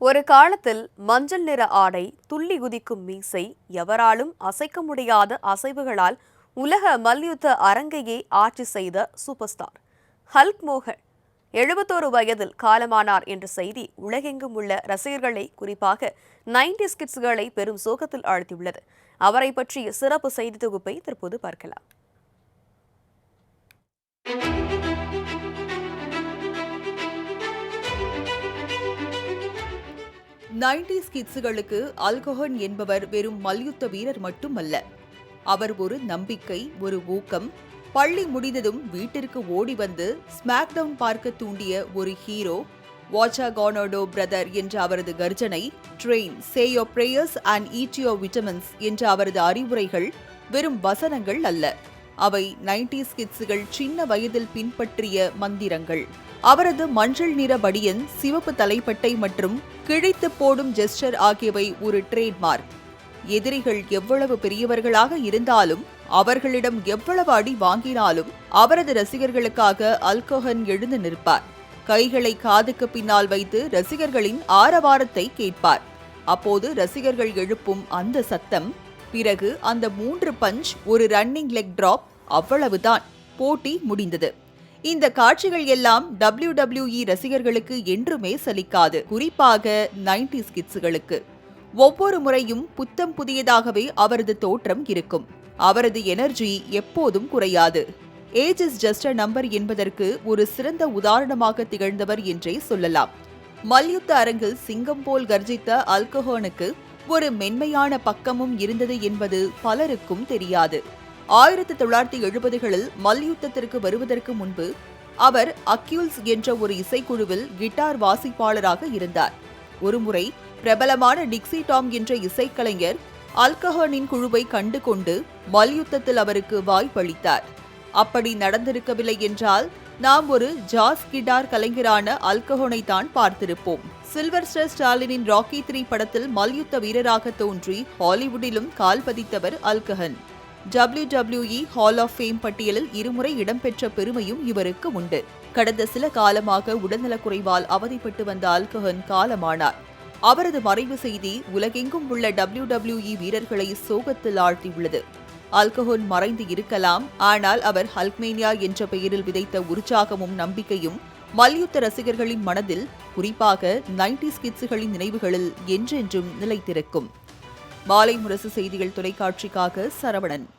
ஒரு காலத்தில் மஞ்சள் நிற ஆடை துள்ளி குதிக்கும் மீசை எவராலும் அசைக்க முடியாத அசைவுகளால் உலக மல்யுத்த அரங்கையே ஆட்சி செய்த சூப்பர் ஸ்டார் ஹல்க் மோகன் எழுபத்தோரு வயதில் காலமானார் என்ற செய்தி உலகெங்கும் உள்ள ரசிகர்களை குறிப்பாக நைன்டி ஸ்கிட்ஸ்களை பெரும் சோகத்தில் ஆழ்த்தியுள்ளது. அவரை பற்றிய சிறப்பு செய்தி தொகுப்பை தற்போது பார்க்கலாம். நைன்டிஸ் கிட்ஸுகளுக்கு அல்கோஹன் என்பவர் வெறும் மல்யுத்த வீரர் மட்டுமல்ல. அவர் ஒரு நம்பிக்கை ஒரு ஊக்கம். பள்ளி முடிந்ததும் வீட்டிற்கு ஓடி வந்து ஸ்மாக் டவுன் பார்க்க தூண்டிய ஒரு ஹீரோ வாச்சா கானோடோ பிரதர் என்ற அவரது கர்ஜனை train say your prayers and eat your vitamins என்ற அவரது அறிவுரைகள் வெறும் வசனங்கள் அல்ல. அவை நைன்டிஸ் கிட்ஸுகள் சின்ன வயதில் பின்பற்றிய மந்திரங்கள். அவரது மஞ்சள் நிற படியன் சிவப்பு தலைப்பட்டை மற்றும் கிழித்து போடும் ஜெஸ்டர் ஆகியவை ஒரு ட்ரேட்மார்க் எதிரிகள் எவ்வளவு பெரியவர்களாக இருந்தாலும் அவர்களிடம் எவ்வளவு அடி வாங்கினாலும் அவரது ரசிகர்களுக்காக அல்கோஹன் எழுந்து நிற்பார். கைகளை காதுக்கு பின்னால் வைத்து ரசிகர்களின் ஆரவாரத்தை கேட்பார். அப்போது ரசிகர்கள் எழுப்பும் அந்த சத்தம் பிறகு அந்த மூன்று பஞ்ச் ஒரு ரன்னிங் லெக் டிராப் அவ்வளவுதான். போட்டி முடிந்தது. இந்த காட்சிகள் எல்லாம் டபிள்யூ டபிள்யூஇ ரசிகர்களுக்கு என்றுமே சலிக்காது. குறிப்பாக நைன்டி ஸ்கிட்ஸுகளுக்கு ஒவ்வொரு முறையும் புத்தம் புதியதாகவே அவரது தோற்றம் இருக்கும். அவரது எனர்ஜி எப்போதும் குறையாது. Age is just a number என்பதற்கு ஒரு சிறந்த உதாரணமாக திகழ்ந்தவர் என்றே சொல்லலாம். மல்யுத்த அரங்கில் சிங்கம் போல் கர்ஜித்த அல்கஹோனுக்கு ஒரு மென்மையான பக்கமும் இருந்தது என்பது பலருக்கும் தெரியாது. ஆயிரத்தி தொள்ளாயிரத்தி எழுபதுகளில் மல்யுத்தத்திற்கு வருவதற்கு முன்பு அவர் அக்யூல்ஸ் என்ற ஒரு இசைக்குழுவில் கிட்டார் வாசிப்பாளராக இருந்தார். ஒருமுறை பிரபலமான டிக்ஸி டாம் என்ற இசைக்கலைஞர் அல்கஹனின் குழுவை கண்டு கொண்டு மல்யுத்தத்தில் அவருக்கு வாய்ப்பளித்தார். அப்படி நடந்திருக்கவில்லை என்றால் நாம் ஒரு ஜாஸ் கிட்டார் கலைஞரான அல்கஹோனை தான் பார்த்திருப்போம். சில்வர்ஸ்டர் ஸ்டாலினின் ராக்கி த்ரீ படத்தில் மல்யுத்த வீரராக தோன்றி ஹாலிவுட்டிலும் கால் பதித்தவர் அல்கஹன். W W E hall of fame பட்டியலில் இருமுறை இடம்பெற்ற பெருமையும் இவருக்கு உண்டு. கடந்த சில காலமாக உடல்நலக்குறைவால் அவதிப்பட்டு வந்த அல்கஹன் காலமானார். அவரது மறைவு செய்தி உலகெங்கும் உள்ள டபிள்யூ டபிள்யூஇ வீரர்களை சோகத்தில் ஆழ்த்தியுள்ளது. அல்கஹோல் மறைந்து இருக்கலாம். ஆனால் அவர் ஹல்க்மேனியா என்ற பெயரில் விதைத்த உற்சாகமும் நம்பிக்கையும் மல்யுத்த ரசிகர்களின் மனதில் குறிப்பாக நைன்டிஸ் ஸ்கிட்ஸுகளின் நினைவுகளில் என்றென்றும் நிலைத்திருக்கும். மாலை முரசு செய்திகள் தொலைக்காட்சிக்காக சரவணன்.